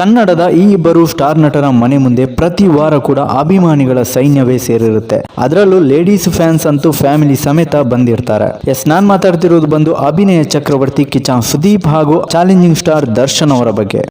ಕನ್ನಡದ ಈ ಇಬ್ಬರು ಸ್ಟಾರ್ ನಟರ ಮನೆ ಮುಂದೆ ಪ್ರತಿ ವಾರ ಕೂಡ ಅಭಿಮಾನಿಗಳ ಸೈನ್ಯವೇ ಸೇರಿರುತ್ತೆ. ಅದರಲ್ಲೂ ಲೇಡೀಸ್ ಫ್ಯಾನ್ಸ್ ಅಂತೂ ಫ್ಯಾಮಿಲಿ ಸಮೇತ ಬಂದಿರ್ತಾರೆ. ಎಸ್, ನಾನ್ ಮಾತಾಡ್ತಿರೋದು ಬಂದು ಅಭಿನಯ ಚಕ್ರವರ್ತಿ ಕಿಚಾನ್ ಸುದೀಪ್ ಹಾಗೂ ಚಾಲೆಂಜಿಂಗ್ ಸ್ಟಾರ್ ದರ್ಶನ್ ಅವರ ಬಗ್ಗೆ.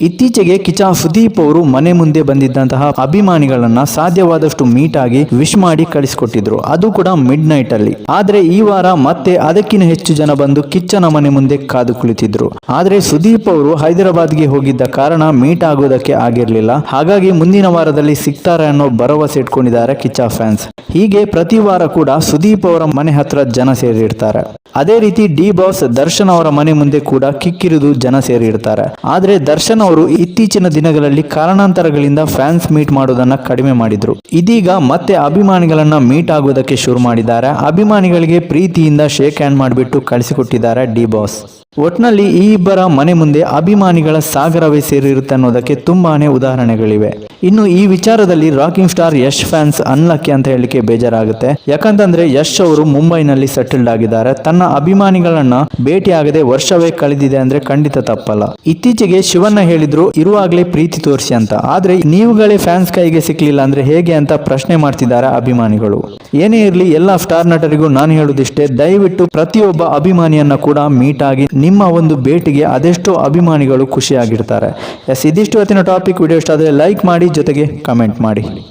ಇತ್ತೀಚೆಗೆ ಕಿಚಾ ಸುದೀಪ್ ಅವರು ಮನೆ ಮುಂದೆ ಬಂದಿದ್ದಂತಹ ಅಭಿಮಾನಿಗಳನ್ನ ಸಾಧ್ಯವಾದಷ್ಟು ಮೀಟ್ ಆಗಿ ವಿಶ್ ಮಾಡಿ ಕಳಿಸಿಕೊಟ್ಟಿದ್ರು. ಅದು ಕೂಡ ಮಿಡ್ ನೈಟ್ ಅಲ್ಲಿ ಆದ್ರೆ ಈ ವಾರ ಮತ್ತೆ ಅದಕ್ಕಿಂತ ಹೆಚ್ಚು ಜನ ಬಂದು ಕಿಚ್ಚನ ಮನೆ ಮುಂದೆ ಕಾದು ಕುಳಿತಿದ್ರು. ಆದ್ರೆ ಸುದೀಪ್ ಅವರು ಹೈದರಾಬಾದ್ಗೆ ಹೋಗಿದ್ದ ಕಾರಣ ಮೀಟ್ ಆಗೋದಕ್ಕೆ ಆಗಿರ್ಲಿಲ್ಲ. ಹಾಗಾಗಿ ಮುಂದಿನ ವಾರದಲ್ಲಿ ಸಿಗ್ತಾರೆ ಅನ್ನೋ ಭರವಸೆ ಇಟ್ಕೊಂಡಿದ್ದಾರೆ ಕಿಚ್ಚ ಫ್ಯಾನ್ಸ್. ಹೀಗೆ ಪ್ರತಿ ವಾರ ಕೂಡ ಸುದೀಪ್ ಅವರ ಮನೆ ಹತ್ರ ಜನ ಸೇರಿರ್ತಾರೆ. ಅದೇ ರೀತಿ ಡಿ ಬಾಸ್ ದರ್ಶನ್ ಅವರ ಮನೆ ಮುಂದೆ ಕೂಡ ಕಿಕ್ಕಿರಿದು ಜನ ಸೇರಿರ್ತಾರೆ. ಆದ್ರೆ ದರ್ಶನ್ ಅವರು ಇತ್ತೀಚಿನ ದಿನಗಳಲ್ಲಿ ಕಾರಣಾಂತರಗಳಿಂದ ಫ್ಯಾನ್ಸ್ ಮೀಟ್ ಮಾಡೋದನ್ನ ಕಡಿಮೆ ಮಾಡಿದ್ರು. ಇದೀಗ ಮತ್ತೆ ಅಭಿಮಾನಿಗಳನ್ನ ಮೀಟ್ ಆಗೋದಕ್ಕೆ ಶುರು ಮಾಡಿದ್ದಾರೆ. ಅಭಿಮಾನಿಗಳಿಗೆ ಪ್ರೀತಿಯಿಂದ ಶೇಕ್ ಹ್ಯಾಂಡ್ ಮಾಡಿಬಿಟ್ಟು ಕಳಿಸಿಕೊಟ್ಟಿದ್ದಾರೆ ಡಿ ಬಾಸ್. ಒಟ್ನಲ್ಲಿ ಈ ಇಬ್ಬರ ಮನೆ ಮುಂದೆ ಅಭಿಮಾನಿಗಳ ಸಾಗರವೇ ಸೇರಿರುತ್ತೆ ಅನ್ನೋದಕ್ಕೆ ತುಂಬಾನೇ ಉದಾಹರಣೆಗಳಿವೆ. ಇನ್ನು ಈ ವಿಚಾರದಲ್ಲಿ rocking star Yash fans unlucky ಅಂತ ಹೇಳಿಕೆ ಬೇಜಾರಾಗುತ್ತೆ. ಯಾಕಂತಂದ್ರೆ ಯಶ್ ಅವರು ಮುಂಬೈನಲ್ಲಿ ಸೆಟಲ್ಡ್ ಆಗಿದ್ದಾರೆ. ತನ್ನ ಅಭಿಮಾನಿಗಳನ್ನ ಭೇಟಿಯಾಗದೆ ವರ್ಷವೇ ಕಳೆದಿದೆ ಅಂದ್ರೆ ಖಂಡಿತ ತಪ್ಪಲ್ಲ. ಇತ್ತೀಚೆಗೆ ಶಿವಣ್ಣ ಹೇಳಿದ್ರು, ಇರುವಾಗಲೇ ಪ್ರೀತಿ ತೋರಿಸಿ ಅಂತ. ಆದ್ರೆ ನೀವುಗಳೇ ಫ್ಯಾನ್ಸ್ ಕೈಗೆ ಸಿಕ್ಲಿಲ್ಲ ಅಂದ್ರೆ ಹೇಗೆ ಅಂತ ಪ್ರಶ್ನೆ ಮಾಡ್ತಿದ್ದಾರೆ ಅಭಿಮಾನಿಗಳು. ಏನೇ ಇರಲಿ, ಎಲ್ಲ ಸ್ಟಾರ್ ನಟರಿಗೂ ನಾನು ಹೇಳುದಿಷ್ಟೇ, ದಯವಿಟ್ಟು ಪ್ರತಿಯೊಬ್ಬ ಅಭಿಮಾನಿಯನ್ನ ಕೂಡ ಮೀಟ್ ಆಗಿ ನಿಮ್ಮ ಒಂದು ಭೇಟಿಗೆ ಅದೆಷ್ಟೋ ಅಭಿಮಾನಿಗಳು ಖುಷಿಯಾಗಿರ್ತಾರೆ. ಎಸ್, ಇದಿಷ್ಟು ಹೊತ್ತಿನ ಟಾಪಿಕ್ ವಿಡಿಯೋ ಇಷ್ಟ ಆದರೆ ಲೈಕ್ ಮಾಡಿ, ಜೊತೆಗೆ ಕಮೆಂಟ್ ಮಾಡಿ.